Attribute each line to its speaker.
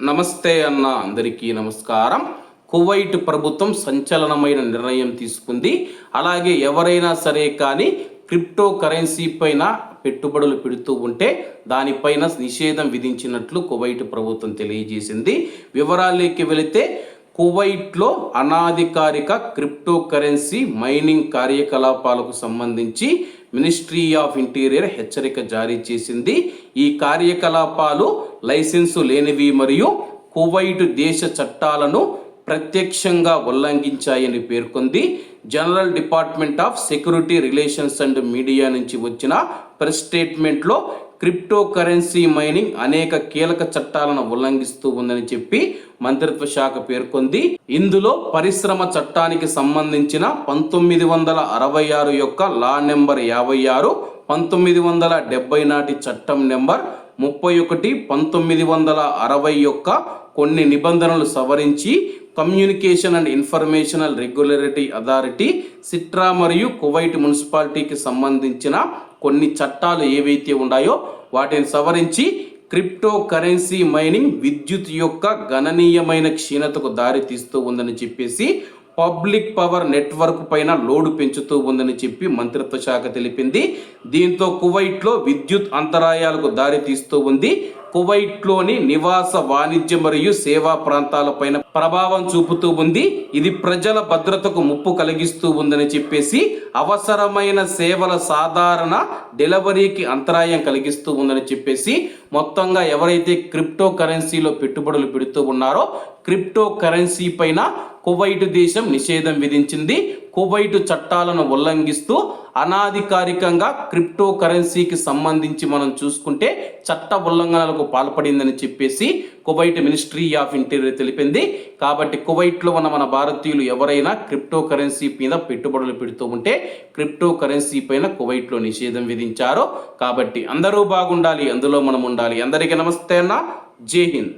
Speaker 1: నమస్తే అన్న అందరికీ నమస్కారం. కువైట్ ప్రభుత్వం సంచలనమైన నిర్ణయం తీసుకుంది. అలాగే ఎవరైనా సరే కానీ క్రిప్టో కరెన్సీ పైన పెట్టుబడులు పెడుతూ ఉంటే దానిపైన నిషేధం విధించినట్లు కువైట్ ప్రభుత్వం తెలియజేసింది. వివరాల్లోకి వెళితే కువైట్లో అనాధికారిక క్రిప్టో కరెన్సీ మైనింగ్ కార్యకలాపాలకు సంబంధించి మినిస్ట్రీ ఆఫ్ ఇంటీరియర్ హెచ్చరిక జారీ చేసింది. ఈ కార్యకలాపాలు లైసెన్సు లేనివి మరియు కువైట్ దేశ చట్టాలను ప్రత్యక్షంగా ఉల్లంఘించాయని పేర్కొంది. General department of security relations and media నుంచి వచ్చిన ప్రెస్ స్టేట్మెంట్లో క్రిప్టో కరెన్సీ మైనింగ్ అనేక కీలక చట్టాలను ఉల్లంఘిస్తూ ఉందని చెప్పి మంత్రిత్వ శాఖ పేర్కొంది. ఇందులో పరిశ్రమ చట్టానికి సంబంధించిన పంతొమ్మిది వందల అరవై ఆరు యొక్క లా నెంబర్ యాభై ఆరు పంతొమ్మిది వందల డెబ్బై నాటి చట్టం నెంబర్ ముప్పై ఒకటి పంతొమ్మిది వందల అరవై యొక్క కొన్ని నిబంధనలు సవరించి communication and informational regulatory authority CITRA మరియు కువైట్ మున్సిపాలిటీకి సంబంధించిన కొన్ని చట్టాలు ఏవైతే ఉన్నాయో వాటిని సవరించి క్రిప్టో కరెన్సీ మైనింగ్ విద్యుత్ యొక్క గణనీయమైన క్షీణతకు దారితీస్తూ ఉందని చెప్పేసి పబ్లిక్ పవర్ నెట్వర్క్ పైన లోడు పెంచుతూ ఉందని చెప్పి మంత్రిత్వ శాఖ తెలిపింది. దీంతో కువైట్లో విద్యుత్ అంతరాయాలకు దారితీస్తూ ఉంది. కువైట్లోని నివాస వాణిజ్య మరియు సేవా ప్రాంతాలపైన ప్రభావం చూపుతూ ఉంది. ఇది ప్రజల భద్రతకు ముప్పు కలిగిస్తూ ఉందని చెప్పేసి అవసరమైన సేవల సాధారణ డెలివరీకి అంతరాయం కలిగిస్తూ ఉందని చెప్పేసి మొత్తంగా ఎవరైతే క్రిప్టో కరెన్సీలో పెట్టుబడులు పెడుతూ ఉన్నారో క్రిప్టో కరెన్సీ పైన కువైట్ దేశం నిషేధం విధించింది. కువైట్ చట్టాలను ఉల్లంఘిస్తూ అనాధికారికంగా క్రిప్టో కరెన్సీకి సంబంధించి మనం చూసుకుంటే చట్ట ఉల్లంఘనలకు పాల్పడిందని చెప్పేసి కువైట్ మినిస్ట్రీ ఆఫ్ ఇంటీరియర్ తెలిపింది. కాబట్టి కువైట్లో ఉన్న మన భారతీయులు ఎవరైనా క్రిప్టో కరెన్సీ మీద పెట్టుబడులు పెడుతూ ఉంటే క్రిప్టో కరెన్సీ పైన కువైట్లో నిషేధం విధించారు. కాబట్టి అందరూ బాగుండాలి అందులో మనం ఉండాలి. అందరికీ నమస్తే అన్న. జై హింద్.